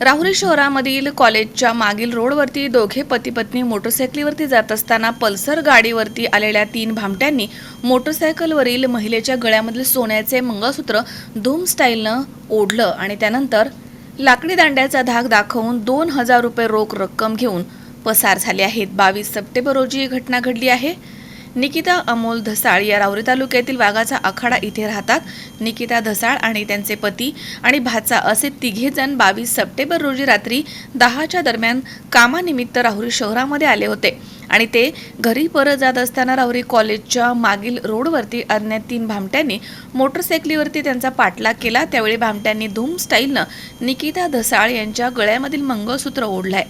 राहुरी शहरामधील कॉलेजच्या मागील रोडवरती दोघे पती पत्नी मोटरसायकलीवरती जात असताना पल्सर गाडीवरती आलेल्या तीन भामट्यांनी मोटरसायकलवरील महिलेच्या गळ्यामधील सोन्याचे मंगळसूत्र धूम स्टाईलनं ओढलं आणि त्यानंतर लाकडी दांड्याचा धाक दाखवून दोन हजार रुपये रोख रक्कम घेऊन पसार झाले आहेत. बावीस सप्टेंबर रोजी ही घटना घडली आहे. निकिता अमोल धसाळ या राहुरी तालुक्यातील वाघाचा आखाडा इथे राहतात. निकिता धसाळ आणि त्यांचे पती आणि भाचा असे तिघे जण बावीस सप्टेंबर रोजी रात्री दहाच्या दरम्यान कामानिमित्त राहुरी शहरामध्ये आले होते. आणि ते घरी परत जात असताना राहुरी कॉलेजच्या मागील रोडवरती अज्ञात तीन भामट्यांनी मोटरसायकलीवरती त्यांचा पाठलाग केला. त्यावेळी भामट्यांनी धूम स्टाईलनं निकिता धसाळ यांच्या गळ्यामधील मंगळसूत्र ओढलंय.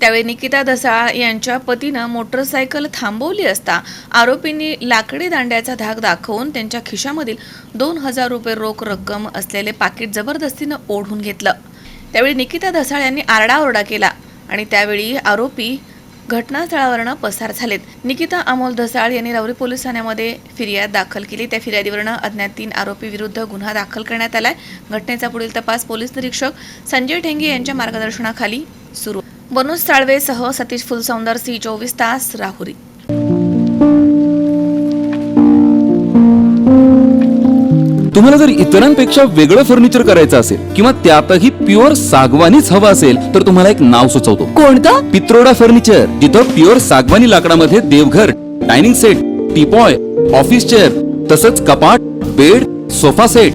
त्यावेळी निकिता दसाळ यांच्या पतीनं मोटरसायकल थांबवली असता आरोपींनी लाकडी दांड्याचा धाक दाखवून त्यांच्या खिशामधील दोन हजार रुपये रोख रक्कम असलेले पाकिट जबरदस्तीनं ओढून घेतलं. त्यावेळी निकिता दसाळ यांनी आरडाओरडा केला आणि त्यावेळी आरोपी घटनास्थळावरनं पसार झालेत. निकिता अमोल धसाळ यांनी रावरी पोलीस ठाण्यामध्ये फिर्याद दाखल केली. त्या फिर्यादीवरनं अज्ञात तीन आरोपी विरुद्ध गुन्हा दाखल करण्यात आलाय. घटनेचा पुढील तपास पोलीस निरीक्षक संजय ठेंगे यांच्या मार्गदर्शनाखाली सुरू मनोज साळवेसह सतीश फुलसौंदर सी चोवीस तास राहुरी. तुम्हाला जर इतरांपेक्षा वेगळं फर्निचर करायचं असेल किंवा त्यातही प्युअर सागवानीच हवं असेल तर तुम्हाला एक नाव सुचवतो. कोणतं? पित्रोडा फर्निचर जिथं प्युअर सागवानी लाकडामध्ये देवघर dining set teapoy office chair तसंच कपाट bed sofa set